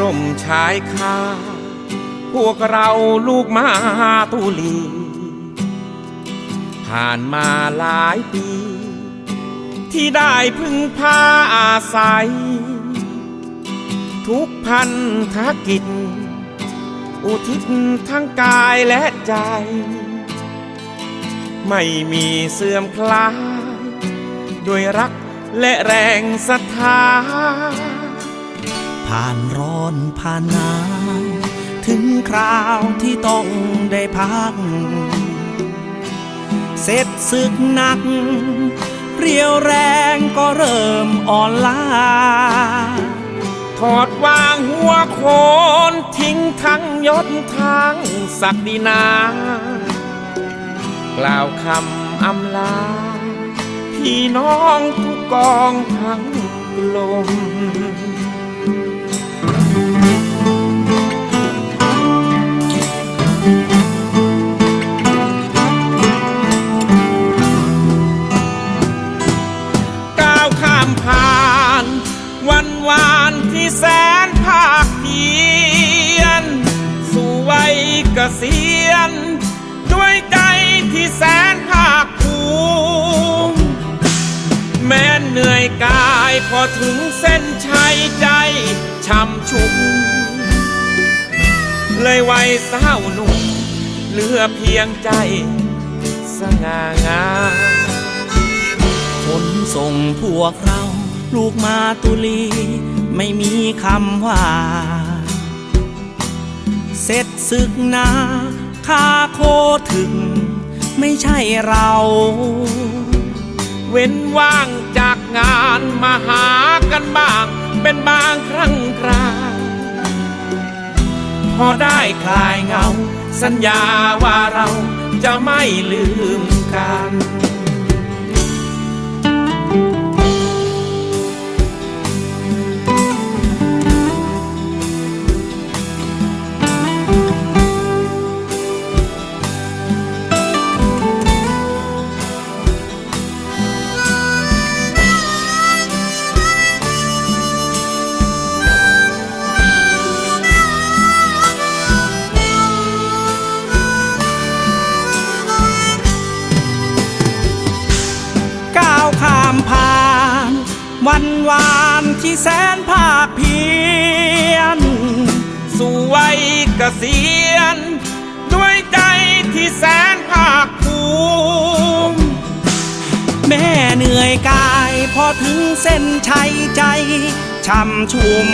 ร่มชายคาพวกเราลูกมาตุลี ผ่านมาหลายปี ที่ได้พึ่งพาอาศัย ทุกพันธกิจ อุทิศทั้งกายและใจ ไม่มีเสื่อมคลาย ด้วยรักและแรงศรัทธา ผ่านร้อนผ่านหนาวถึงคราวที่ต้องได้พัก เสร็จศึกหนัก เรียวแรงก็เริ่มอ่อนล้า ถอดวางหัวโขนทิ้งทั้งยศทั้งศักดินากล่าวคำอำลา พี่น้องทุกกองทั้งลม เกษียณด้วยใจที่แสนภาคภูมิแม้เหนื่อยกายพอถึงเส้นชัยใจช้ำชุมเลยวัยสาวหนุ่มเหลือเพียงใจสง่างามขนส่งพวกเรา ลูกมาตุลี ไม่มีคำว่า เสร็จศึกนาคาโคถึง ไม่ใช่เรา เว้นว่างจากงานมาหากันบ้าง เป็นบางครั้งคราวพอได้คลายเงา สัญญาว่าเราจะไม่ลืมกัน วันวานที่แสนภาคเพียนสู่วัยเกษียณด้วยใจที่แสนภาคภูมิแม่เหนื่อยกายพอถึงเส้นชัยใจช้ำชุม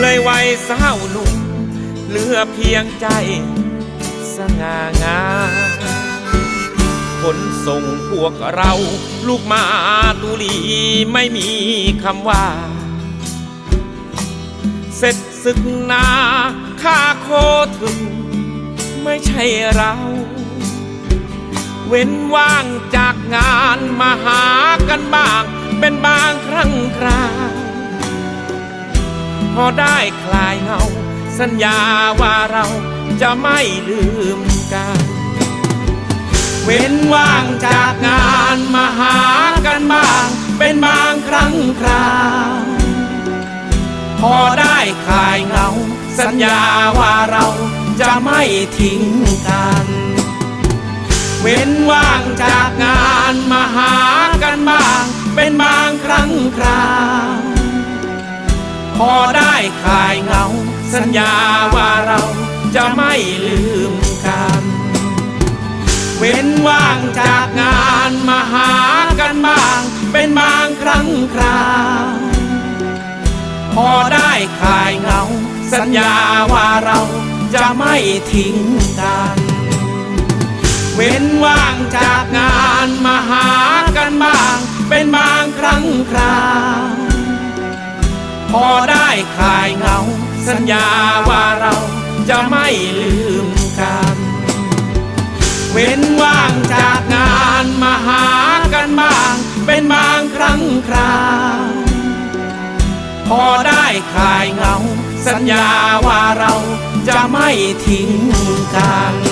เลยวัยสาวหนุ่มเหลือเพียงใจสง่างาม ขนส่งพวกเรา ลูกมาตุลีไม่มีคำว่า เสร็จศึกนาข้าโคถึง ไม่ใช่เรา เว้นว่างจากงานมาหากันบ้าง เป็นบางครั้งคราวพอได้คลายเงา สัญญาว่าเราจะไม่ลืมกัน เว้นว่างจากงานมาหากันบ้าง เป็นบางครั้งคราวพอได้คลายเงา สัญญาว่าเราจะไม่ทิ้งกัน เว้นว่างจากงานมาหากันบ้าง เป็นบางครั้งคราวพอได้คลายเงา สัญญาว่าเราจะไม่ลืมกัน ว้นว่างจากงานมาหากันบ้าง เป็นบางครั้งครา พอได้คลายเงา สัญญาว่าเราจะไม่ทิ้งกัน เว้นว่างจากงานมาหากันบ้าง เป็นบางครั้งครา พอได้คลายเงา สัญญาว่าเราจะไม่ลืมกันเว้นางจากงานมาหากันบ้าง เป็นบางครั้งคราว พอได้คลายเงา สัญญาว่าเราจะไม่ทิ้งกัน